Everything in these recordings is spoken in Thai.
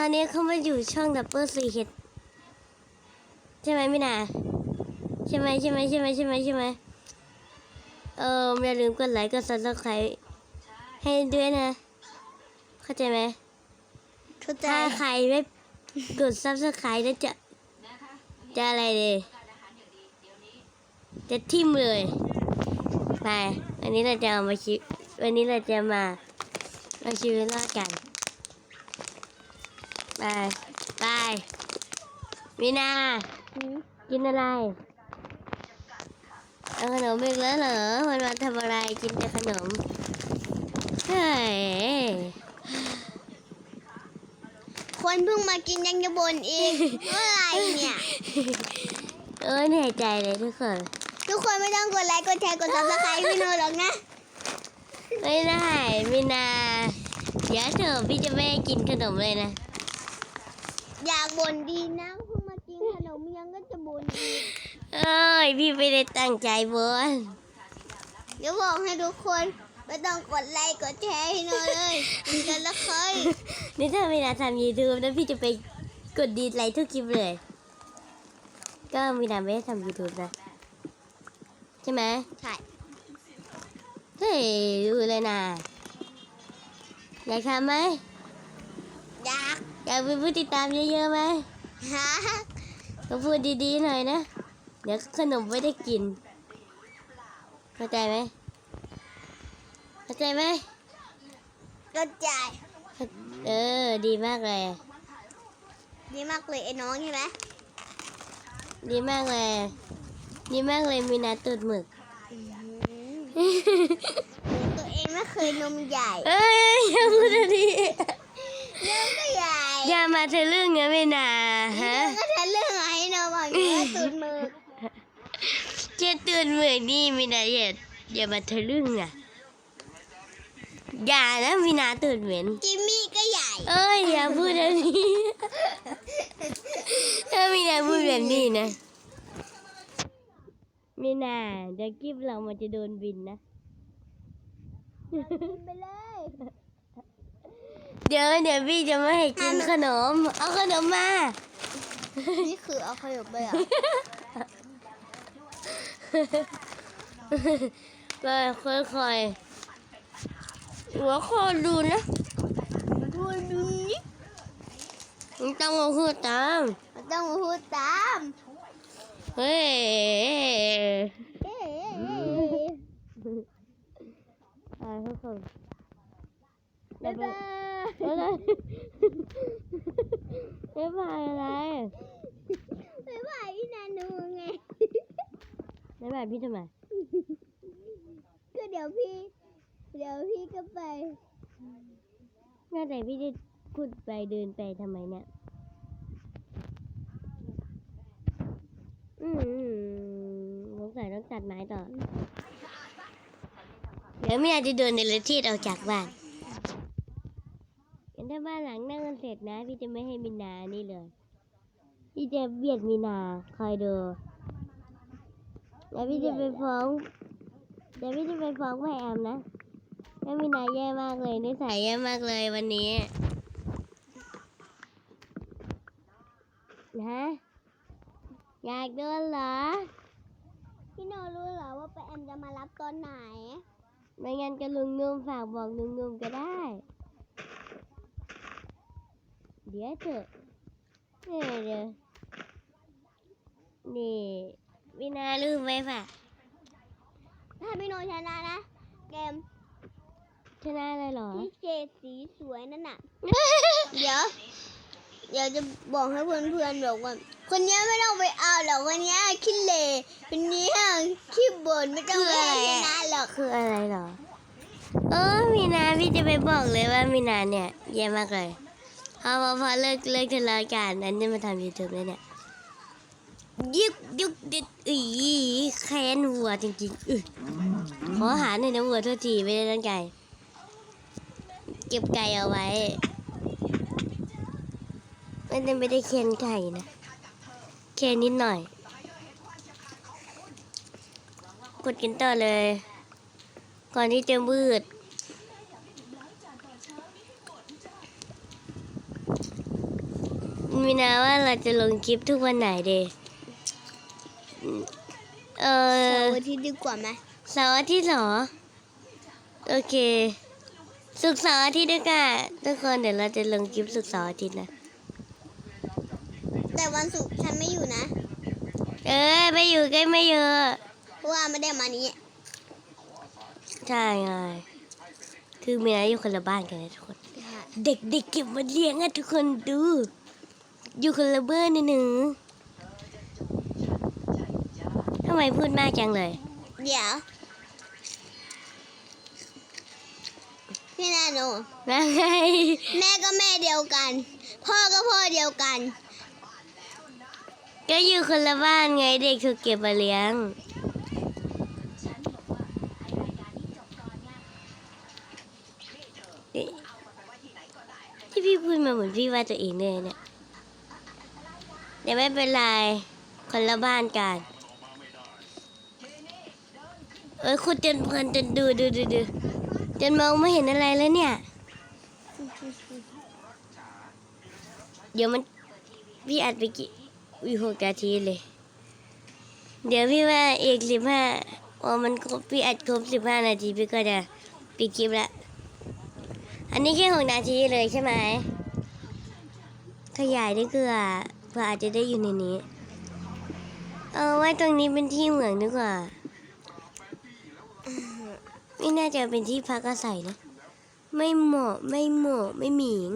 ตอนนี้เขามาอยู่ช่องดับเบิลซีเฮดใช่ไหมมินาใช่ไหมใช่ไหมใช่ไหมใช่ไหมใช่ไหมเอออย่าลืมกดไลค์กดซับสไครต์ให้ด้วยนะ เข้าใจไหมเข้าใจถ้าใครไม่กดซับสไครต์แล้วจะจะอะไรเลยจะทิมเลยไปวันนี้เราจะเอามาชิวันนี้เราจะมาเอาชีวิตรอดกัน ไป ไปมีนา กินอะไร เอาขนมอีกแล้วเหรอมันมาทำอะไรกินแต่ขนมเฮ้ยคนเพิ่งมากินยังจะบ่นอีกเมื่อไหรเนี่ย เออเหนื่อยใจเลยทุกคน ทุกคนไม่ต้องกดไลค์กดแชร์กดซับสไครต์พี่โนหรอกนะ ไม่ได้มีนา เดี๋ยวเถอะพี่จะไม่ให้กินขนมเลยนะอยาก บ่นดีนะเพิ่งมากินขนมยังก็จะบ่นอีกเอ้ย พี่ไม่ได้ตั้งใจบนเดี๋ยวบอกให้ทุกคนไม่ต้องกดไลค์กดแชร์ให้โนเลยกันละเคยนี่ถ้ามีนาทำยูทูบแล้วพี่จะไปกดดีไลค์ทุกคลิปเลย ก็มีนาไม่ได้ทำยูทูบนะ ใช่ไหมใช่เฮ้ยดูเลยนะอยากทำไหมอยาก อยากมีผู้ติดตามเยอะๆไหมฮะก็พูดดีๆหน่อยนะ เดี๋ยวขนมไม่ได้กิน เข้าใจไหมเข้าใจไหมก็ใจายเออ ดีมากเลย ดีมากเลยไอ้น้องใช่ไหมดีมากเลย ดีมากเลยมีนาตูดหมึก ตัวเองไม่เคยนมใหญ่ เอ้ยอย่าพูดดี นมก็ใหญ่ อย่ามาเธอเรื่องเงี้ยไม่นาฮะก็จะเรื่องอะไรเนาะบอกเนื้อตูดมือเจ็ดตูดหมึกนี่มีนาอย่าอย่ามาเธอเรื่องอะอย่านะมีนาตูดเหม็นจิมมี่ก็ใหญ่ เอ้ยอย่าพูดแบบนี้ถ้ามีนาพูดแบบนี้นะมีนาเดี๋ยวคลิปเรามันจะโดนบินนะไปเลย เดี๋ยวเดี๋ยวพี่จะไม่ให้กินขนม เอาขนมมา นี่คือเอาขยบไปอะก็ค่อยๆหัวคอดูนะดูดูนี่มันต้องมาพูดตามมันต้องมาพูดตาม เฮ้ยเอ๊ะอ่าทุกคนบ๊ายบาย อะไรบ๊ายบายอะไรบ๊ายบายพี่นานูไงบ๊ายบายพี่ทำไมก็เดี๋ยวพี่ เดี๋ยวพี่ก็ไปน่าแต่พี่จะพูดไปเดินไปทำไมเนี่ยอืมสงสัยต้องตัดไม้ต่อ เดี๋ยวไม่อยากจะเดินในละที่ออกจากบ้าน ถ้าบ้านหลังนั่งกันเสร็จนะ พี่จะไม่ให้มินานี่เลย พี่จะเบียดมินาคอยดูแล้วพี่จะไปฟ้องเดี๋ยวพี่จะไปฟ้องพ่อแอมนะแม่มินาแย่มากเลยนิสัยแย่มากเลยวันนี้นะอยากโดนเหรอ พี่โนรู้เหรอว่าไปแอมจะมารับตอนไหน ไม่งั้นก็ลุงนุ่มฝากบอกลุงนุ่มก็ได้ เดี๋ยวเถอะนี่เดี๋ยวนี่วินาลืมไหมฝากถ้าพี่โนชนะนะ เกมชนะอะไรเหรอ ที่เจสีสวยนั่นน่ะ เดี๋ยว เดี๋ยวจะบอกให้เพื่อนๆบอกว่า คนเนี้ยไม่ต้องไปเอาหรอกคนเนี้ยขี้เหร่คนเนี้ยขี้บ่นไม่ต้องไปให้ชนะหรอก คืออะไรเหรอ เออมีนาพี่จะไปบอกเลยว่ามีนาเนี่ยแย่มากเลย พอพอพอเลิกเลิกทะเลาะกันนั้นจะมาทำยูทูบเลยเนี่ยยึกยึกดิดอีแค้นวัวจริงๆอึขออหาหน่อยนะวัวโทษทีไม่ได้ตั้งใจเก็บไก่เอาไว้ไม่ได้ไม่ได้เคียนไก่นะเคียนนิดหน่อย กดกินต่อเลย ก่อนที่จะมืด มีนาว่าเราจะลงคลิปทุกวันไหนดีเอเสาอร์อาทิตย์ดีกว่าไหมเสาร์อาทิตย์เหรอ โอเค สุกร์เสาร์อาทิตย์ด้วยกันทุกคนเดี๋ยวเราจะลงคลิปสุกร์เสาร์อาทิตย์นะ แต่วันศุกร์ฉันไม่อยู่นะเออไม่อยู่ใกล้ไม่เยอะ เพราะว่าไม่ได้มานี้ใช่ไงคือมีนาอยู่คนละบ้านกันนะทุกคน เด็กๆเก็บมาเลี้ยงอะทุกคนดู อยู่คนละเบอร์นี่หนึ่งทำไมพูดมากจังเลย เดี๋ยว พี่นาโนว่าไงแม่ก็แม่เดียวกัน พ่อก็พ่อเดียวกัน ก็อยู่คนละบ้านไงเด็กถูกเก็บมาเลี้ยง ที่พี่พูดมาเหมือนพี่ว่าตัวเองเลยเนี่ย เดี๋ยวไม่เป็นไร คนละบ้านกัน เอ้ยคุณเจนเพลินจนดูดูดูดูจนมองไม่เห็นอะไรแล้วเนี่ย เดี๋ยวมันพี่อัดไปกี่วิหกนาทีเลย เดี๋ยวพี่ว่าอีกสิบห้าพอมันครบพี่อัดครบสิบห้านาทีพี่ก็จะปิดคลิปละ อันนี้แค่หกนาทีเลยใช่ไหม ขยายได้เกือ เพื่ออาจจะได้อยู่ในนี้ เอาไว้ตรงนี้เป็นที่เหมืองดีกว่า ไม่น่าจะเป็นที่พักอาศัยนะ ไม่เหมาะไม่เหมาะไม่หมิง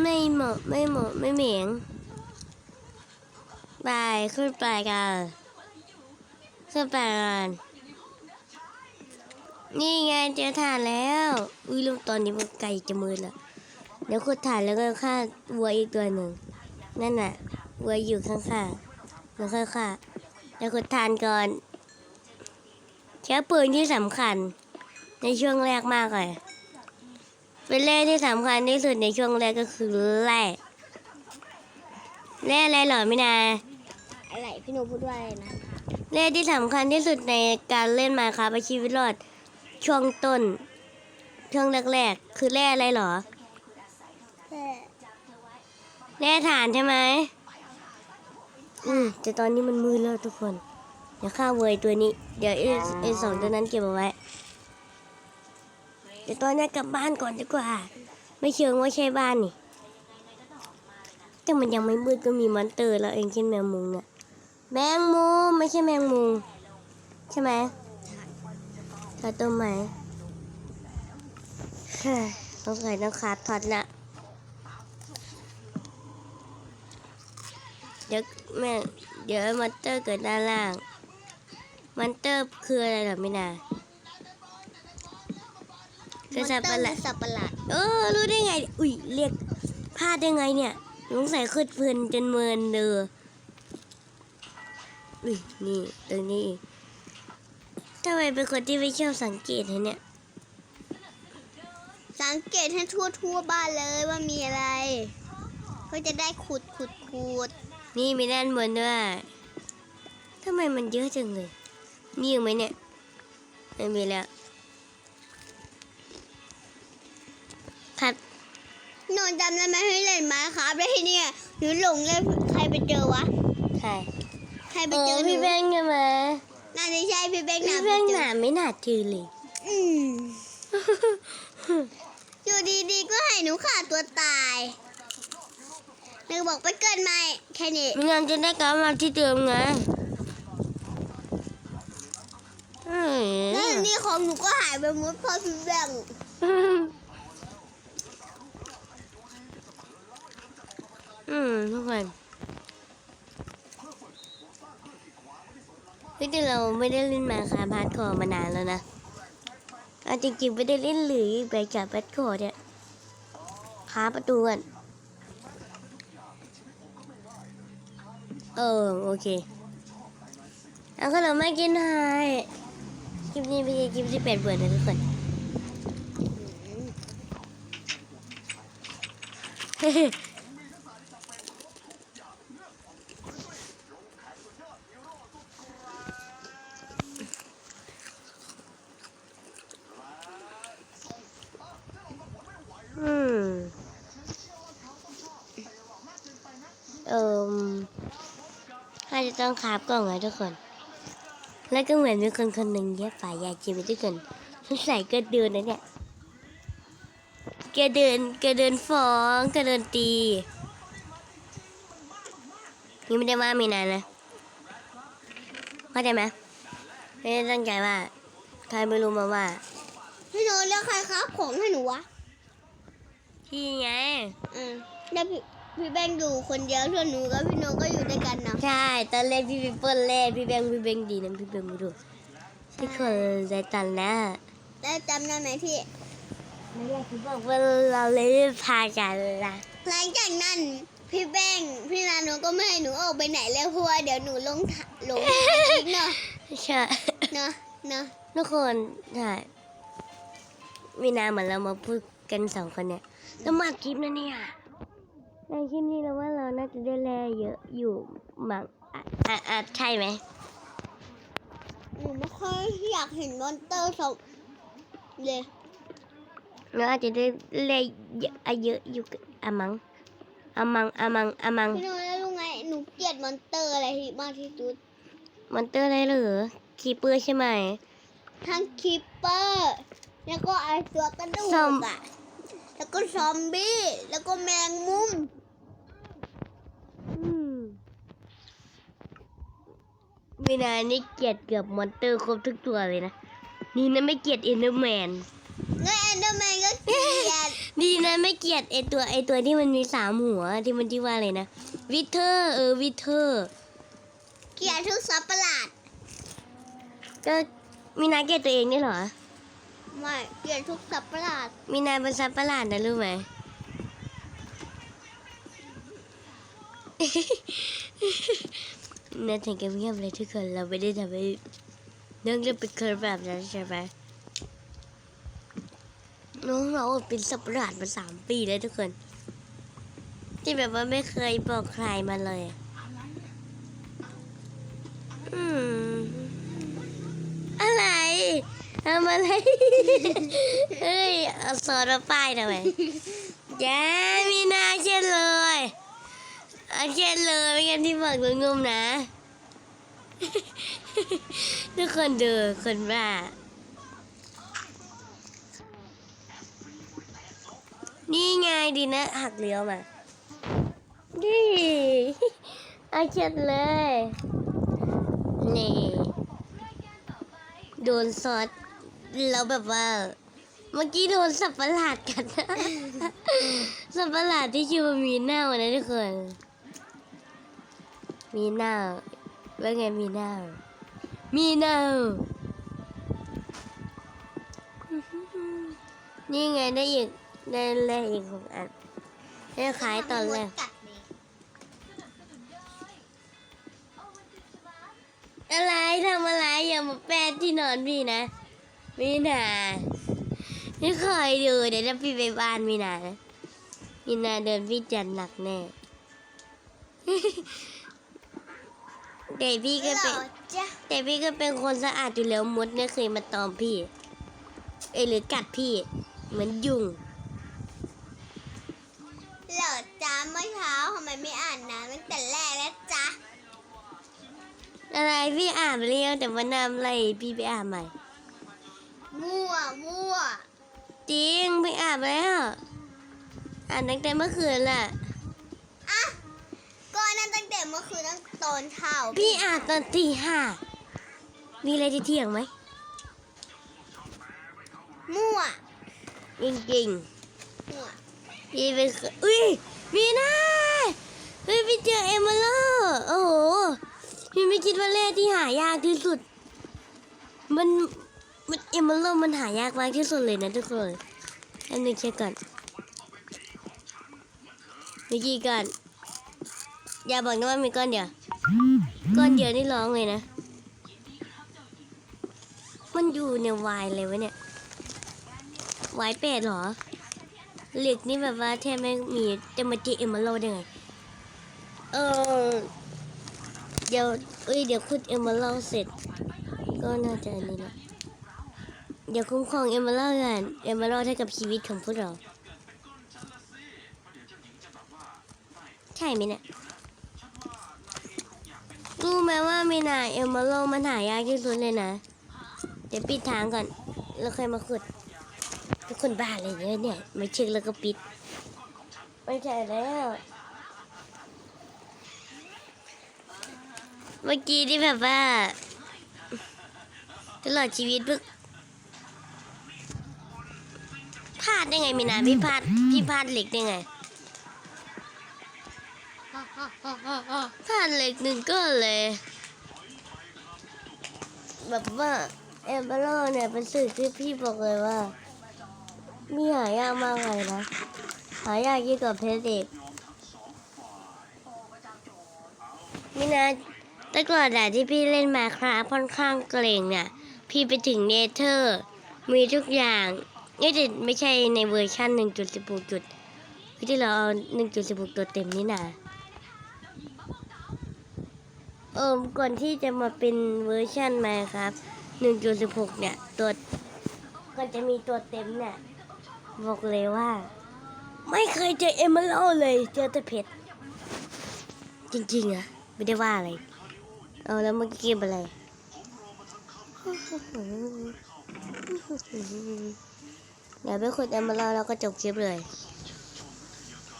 ไม่เหมาะไม่เหมาะไม่เหมิงไปขึ้นไปกันขึ้นไปกันนี่ไงเจอถ่านแล้ว อุ้ยลูกตอนนี้มันไกลจะมืดแล้ว เดี๋ยวขุดถ่านแล้วก็ฆ่าวัวอีกตัวหนึ่ง นั่นน่ะวัวอยู่ข้างๆแล้วค่อยฆ่าเดี๋ยวขุดถ่านก่อนแค่ปืนที่สำคัญ ในช่วงแรกมากเลยเป็นแร่ที่สำคัญที่สุดในช่วงแรกก็คือแร่แร่อะไรเหรอไม่นาอะไรพี่หนูพูดว่าอะไรนะแร่ที่สำคัญที่สุดในการเล่นมาครับไปชีวิตรอดช่วงต้น ช่วงแรกๆคือแร่อะไรเหรอแค่ แร่ฐานใช่ไหมอืมแต่ตอนนี้มันมืดแล้วทุกคน เดี๋ยวข้าเวยตัวนี้ เดี๋ยวไอ้ไอ้สองตัวนั้นเก็บเอาไว้ เดี๋ยวตอนนี้กลับบ้านก่อนดีกว่า ไม่เชิงว่าใช่บ้านนี่แต่มันยังไม่มืดก็มีมอนเตอร์แล้วเองเช่นแมงมุมเนี่ยแมงมุมไม่ใช่แมงมุมใช่ไหมถอดตัวไหมเฮ้ยต้องใส่ต้องขาดถอดละ ดี๋ยวแม่เดี๋ยวมอนเตอร์เกิดด้านล่างมอนเตอร์คืออะไรเหรอไม่นาคือสัตว์ประหลาดสับประหลาดเออรู้ได้ไง อุ้ยเรียกพลาดได้ไงเนี่ยสงสัยขึ้นเพลินจนเมินเดออุ้ยนี่ตรงนี้อีกทำไมเป็นคนที่ไม่ชอบสังเกตเนี่ย สังเกตให้ทั่วทั่วบ้านเลยว่ามีอะไรก็จะได้ขุดขุดขุด นี่มีด้านบนด้วยทำไมมันเยอะจังเลยมีอยู่ไหมเนี่ยไม่มีแล้วครับหนูจำได้ไหมให้เล่นมาครับได้วทีเนี่ยหนูหลงเลยใครไปเจอวะใช่ใครไปโอ้เจอหนูพี่แบงค์ใช่ไหมน่าจะใช่พี่เบงพี่นะแบงค์ไปหเจอนาไม่น่าจือเลยอืมอยู่ดีๆก็ให้หนูฆ่าตัวตาย หนูบอกไปเกิดใหม่แค่นี้ไม่งั้นจะได้กลับมาที่เดิมไงเอ้ยแล้วนี่ของหนูก็หายไปหมดเพราะพี่แบงอืมทุกคนเฮ้ยแต่เราไม่ได้เล่นมาคาพาร์ทคอร์มานานแล้วนะเอาจริงๆไม่ได้เล่นหรือไปกับพาร์ทคอร์เนี่ยค้าประตูก่อน เออ โอเคเอาขนมมากินหน่อยคลิปนี้เป็นคลิปที่แปดเบื่อนะทุกคนเฮ้ ออ ถ้าจะต้องคาบกล่องอะทุกคน แล้วก็เหมือนมีคนคนหนึ่งแยกฝ่ายยาจีบทุกคนสงสัยก็เดินนะเนี่ยแกเดินแกเดินฟ้องแกเดินตีนี่ไม่ได้ว่ามีนานนะเข้าใจไหมไม่ได้ตั้งใจว่าใครไม่รู้มาว่าพี่โนตแล้วใครครับของให้หนูวะที่ไงอืมแล้วพี่พี่แบงค์อยู่คนเดียวส่วนหนูกับพี่โนตก็อยู่ด้วยกันนะ ใช่ตอนแรกพี่ปิเปิลเล่นพี่แบงค์พี่แบงค์ดีนะพี่แบงค์ไม่รู้พี่คนใจตันนะแล้วจำได้ไหมพี่ไม่อยากจะบอกว่าเราเลยพากันละหลังจากนั้นพี่แบงค์พี่นาโนก็ไม่ให้หนูออกไปไหนเลยเพราะว่าเดี๋ยวหนูลงทะลงทางอีกเนาะใช่เนาะเนาะทุกคนใช่มีนาเหมือนเรามาพูดกันสองคนเนี่ยแล้วมาคลิปนะเนี่ย ในคลิปนี้เราว่าเราน่าจะได้แลเยอะอยู่มั้งอะอะอะใช่ไหมหนูไม่ค่อยอยากเห็นมอนเตอร์ศพเลยเราอาจจะได้แลเยอะอะเยอะอยู่อะมังอะมังอะมังอะมังพี่โนตแล้วรู้ไงหนูเกลียดมอนเตอร์อะไรที่มากที่สุดมอนเตอร์อะไรเหรือคีเปอร์ใช่ไหมทั้งคิปเปอร์แล้วก็ไอตัวกระดูซอมกอะแล้วก็ซอมบี้ แล้วก็แมงมุม อืม มีนานี่เกลียดเกือบมอนเตอร์ครบทุกตัวเลยนะ นี่นะไม่เกลียดเอนเดอร์แมนแล้วแอนเดอร์แมนก็เกลียดดีนะไม่เกลียดไอตัวไอตัวที่มันมีสามหัวที่มันที่ว่าอะไรนะวิเทอร์เออวิเทอร์เกลียดทุกสัตว์ประหลาด ก็มีนาเกลียดตัวเองนี่เหรอ ไม่เกลียดทุกสัตว์ประหลาด มีนาเป็นสัตว์ประหลาดนะรู้ไหม นาถึงกับเงียบเลยทุกคนเราไม่ได้ทำให้เรื่องเรื่องเป็นคนแบบนั้นใช่ไหมน้องเราเป็นสัตว์ประหลาดมาสามปีแล้วทุกคน ที่แบบว่าไม่เคยบอกใครมาเลยอะอืมอะไรทำอะไร เฮ้ยเอาสอนมาป้ายทำไมแย่มีนาเช่นเลย อาเช่นเลยไม่งั้นที่บอกงงๆนะ ทุกคนดูคนบ้านี่ไงดีนะ หักเลี้ยวมาดิอาเช่นเลย นี่ โดนซอสแล้วแบบว่าเมื่อกี้โดนสับประหลาดกันสับประหลาดที่ชื่อว่ามีเน่านะทุกคน มีเน่าว่าไงมีเน่ามีเน่านี่ไงได้อีกได้แรกอีกหกอันได้ขายตอนแรกกัดเลยอะไรทำอะไรอย่ามาแปะที่นอนพี่นะมีนาไม่คอยดูเดี๋ยวถ้าพี่ไปบ้านมีนานะมีนาเดินพี่จัดหนักแน่ แต่พี่ก็หเป็ล่นอจ้ะแต่พี่ก็เป็นคนสะอาดอยู่แล้วมดไม่เคยมาตอมพี่ เอยหรือกัดพี่ เหมือนยุงหล่อจ้าเมื่อเช้าทำไมไม่อ่านน้ำตั้งแต่แรกแล้วจ๊ะอะไรพี่อ่านไปแล้วแต่ว่านำอะไรพี่ไปอ่านใหม่ มั่วมั่วจริงพี่อ่านไปแล้ว อ่านตั้งแต่เมื่อคืนแหละอะ ก็นั่นตั้งแต่เมื่อคืนตั้งตอนเช้าพี่อ่านตอนตีห้ามีอะไรที่เที่ยงไหมมั่วจริงมั่วๆพี่ไปเคยอุ้ยมีหน้าเฮ้ยพี่เจอเอมเมอร์โอ้โหพี่ไม่คิดว่าแร่ที่หายากที่สุด มันมันเอมเมอร์มันหายากมากที่สุดเลยนะทุกคนอันหนึ่งเช็คก่อนเมื่อกี้ก่อน อย่าบอกนะว่ามีก้อนเดียว ก้อนเดียวนี่ร้องเลยนะ มันอยู่ในวายเลยวะเนี่ยวายเป็ดเหรอเหล็กนี่แบบว่าแทบไม่มีจะมาจอเอมเมอรัลได้ไง เออ เดี๋ยวเอ้ยเดี๋ยวขุดเอมเมอรัลเสร็จ ก็น่าจะอันนี้แหละเดี๋ยวคุ้มครองเอมเมอรัลกันเอมเมอรัลเท่ากับชีวิตของพวกเรา ใช่ไหมเนี่ย รู้ไหมว่ามีนาเอลมาโลมันหายากที่สุดเลยนะ เดี๋ยวปิดทางก่อน แล้วค่อยมาขุดทุกคนบ้าเลยเนี่ยเนี่ยไม่เช็คแล้วก็ปิดไม่ใช่แล้ว เมื่อกี้ที่แบบว่า ตลอดชีวิตเพิ่งพลาดได้ไงมีนาพี่พลาดพี่พลาดเหล็กได้ไง พลาดเหล็กหนึ่งก็เลย แบบว่าเอมเบอร์เนี่ยเป็นสื่อที่พี่บอกเลยว่า มีหายากมากเลยนะ หายากยิ่งกว่าเพชรอีกมีนาแต่ก่อนอะที่พี่เล่นมาครับค่อนข้างเกรงเนี่ยพี่ไปถึงเนเธอร์ มีทุกอย่างนี่แต่ไม่ใช่ในเวอร์ชัน1.16จุดที่เราเอา1.16ตัวเต็มนี่นะ เออก่อนที่จะมาเป็นเวอร์ชันมาครับ 1.16 เนี่ย ตัวก่อนจะมีตัวเต็มเนี่ย บอกเลยว่า ไม่เคยเจอเอมเมอรัลเลย เจอแต่เพชร จริงๆอะไม่ได้ว่าอะไร เอาแล้วเมื่อกี้อะไรเดี๋ยวไปขุดเอมเมอรัลแล้วก็จบคลิปเลย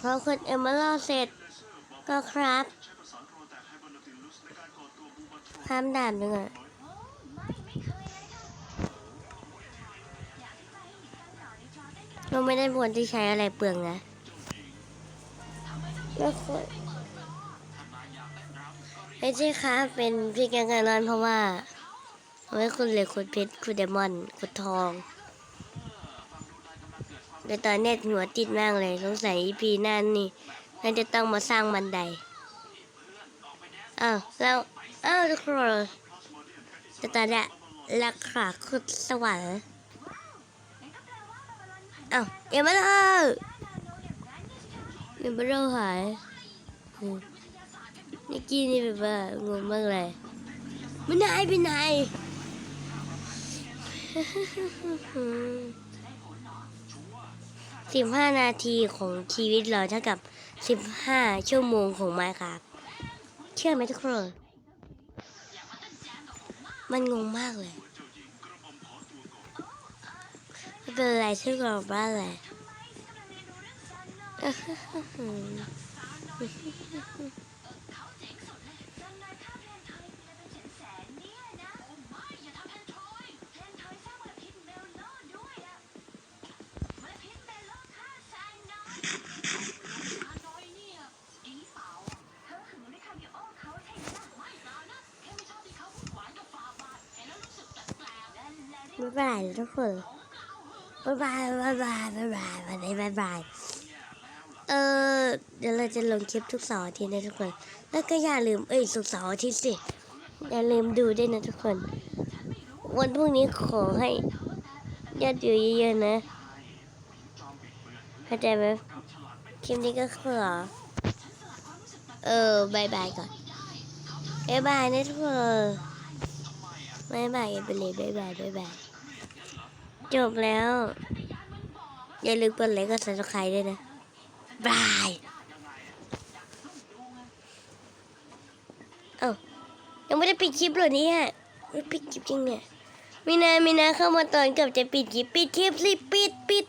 พอขุดเอมเมอรัลเสร็จก็ครับ ข้ามด่านหนึ่งอะเราไม่ได้ควรที่ใช้อะไรเปลืองนะแล้วขุดไม่ใช่ครับ เป็นพี่แกงกันนอนเพราะว่าเอาไว้คุณเหล็กขุดเพชรขุดไดมอนด์ขุดทองแต่ตอนเนี้หัวติดมากเลยสงสัยพีนั่นนี่น่าจะต้องมาสร้างบันไดอ้าวแล้ว เอ้าทุกคนแต่ตอนเนี้ยราคาขุดสวรรค์เอ้าวเอ็มเบอร์เอ็มเบอร์หายนิกกี้นี่แบบว่างงมากเลยไม่นายเป็นนสิบห้านาทีของชีวิตเราเท่ากับสิบห้าชั่วโมงของไมครับ เชื่อไหมทุกคน มันงงมากเลยไม่เป็นไรที่เราบ้านเล ทุกคนบ๊ายบายบ๊ายบายบ๊ายบายวันนี้บ๊ายบายเออเดี๋ยวเราจะลงคลิปทุกเสาร์อาทิตย์นะทุกคน แล้วก็อย่าลืมเอ้ยสุกเสาร์อาทิตย์สิอย่าลืมดูด้วยนะทุกคน วันพรุ่งนี้ขอให้ยอดวิวเยอะๆนะเข้าใจไหมคลิปนี้ก็ขอเออบายบายก่อนบายบายนะทุกคนบายบายไปเลยบายบายบายบาย จบแล้ว อย่าลืมกดไลค์กดซับสไครต์ด้วยนะบายเอ้ายังไม่ได้ปิดคลิปเลยเนี่ยไม่ปิดคลิปจริงเนี่ยมีนามีนาเข้ามาตอนเกือบจะปิดคลิปปิดคลิปสิปิดปิด